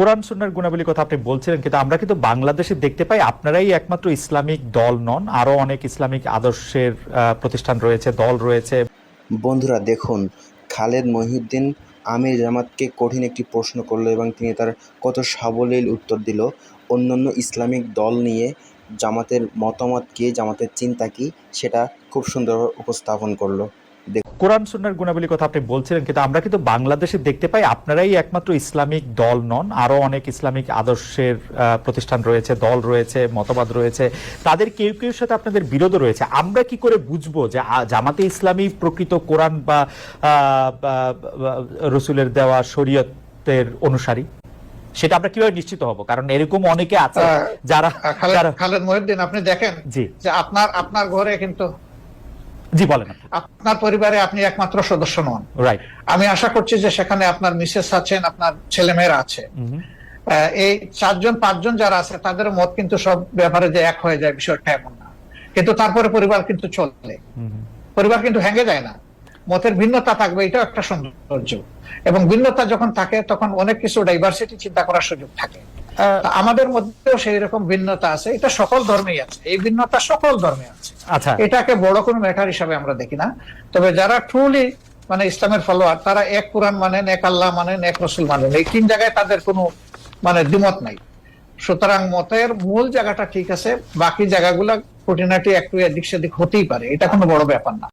কোরআন সুন্নার গুণাবলী কথা আপনি বলছিলেন, কিন্তু আমরা কিন্তু বাংলাদেশে দেখতে পাই আপনারাই একমাত্র ইসলামিক দল নন, আরও অনেক ইসলামিক আদর্শের প্রতিষ্ঠান রয়েছে, দল রয়েছে। বন্ধুরা, দেখুন, খালেদ মহিউদ্দিন আমির জামাতকে কঠিন একটি প্রশ্ন করল এবং তিনি তার কত সাবলীল উত্তর দিল। অন্যান্য ইসলামিক দল নিয়ে জামাতের মতামত কি, জামাতের চিন্তা কী, সেটা খুব সুন্দর উপস্থাপন করল। কোরআন সুন্নার গুণাবলী কথা আপনি বলছিলেন কিন্তু আমরা কিন্তু বাংলাদেশে দেখতে পাই আপনারাই একমাত্র ইসলামিক দল নন আরও অনেক ইসলামিক আদর্শের প্রতিষ্ঠান রয়েছে দল রয়েছে মতবাদ রয়েছে তাদের কেউ কেউ সাথে আপনাদের বিরোধ রয়েছে। আমরা কি করে বুঝব যে জামাতে ইসলামী প্রকৃত কোরআন বা রসুলের দেওয়া শরীয়তের অনুসারী? সেটা আমরা কীভাবে নিশ্চিত হব? কারণ এরকম অনেকে আছে যারা খালেদ মহিউদ্দিন আপনি দেখেন যে আপনার আপনার ঘরে কিন্তু জি বলেন আপনার পরিবারে আপনি একমাত্র সদস্য নন। রাইট আমি আশা করছি যে সেখানে আপনার মিসেস আছেন আপনার ছেলেমেয়েরা আছে। এই চারজন পাঁচজন যারা আছে তাদের মত কিন্তু সব ব্যাপারে যে এক হয়ে যায় বিষয়টা এমন না। কিন্তু তারপরে পরিবার কিন্তু চলে। পরিবার কিন্তু ভেঙে যায় না। মতের ভিন্নতা থাকবে এটাও একটা সৌন্দর্য। এবং ভিন্নতা যখন থাকে তখন অনেক কিছু ডাইভার্সিটি চিন্তা করার সুযোগ থাকে। আমাদের মধ্যেও সেই রকম ভিন্নতা আছে। এটা সকল ধর্মেই আছে। এই ভিন্নতা সকল ধর্মে আছে। আচ্ছা। এটাকে বড় কোনো ম্যাটার হিসাবে আমরা দেখি না। তবে যারা ট্রুলি মানে ইসলামের ফলোয়ার তারা এক কোরআন মানেন এক আল্লাহ মানেন এক রসুল মানেন। এই তিন জায়গায় তাদের কোনো মানে দ্বিমত নাই। সুতরাং মতের মূল জায়গাটা ঠিক আছে। বাকি জায়গাগুলো খুঁটিনাটি একটু এদিক সেদিক হতেই পারে। এটা কোনো বড় ব্যাপার না।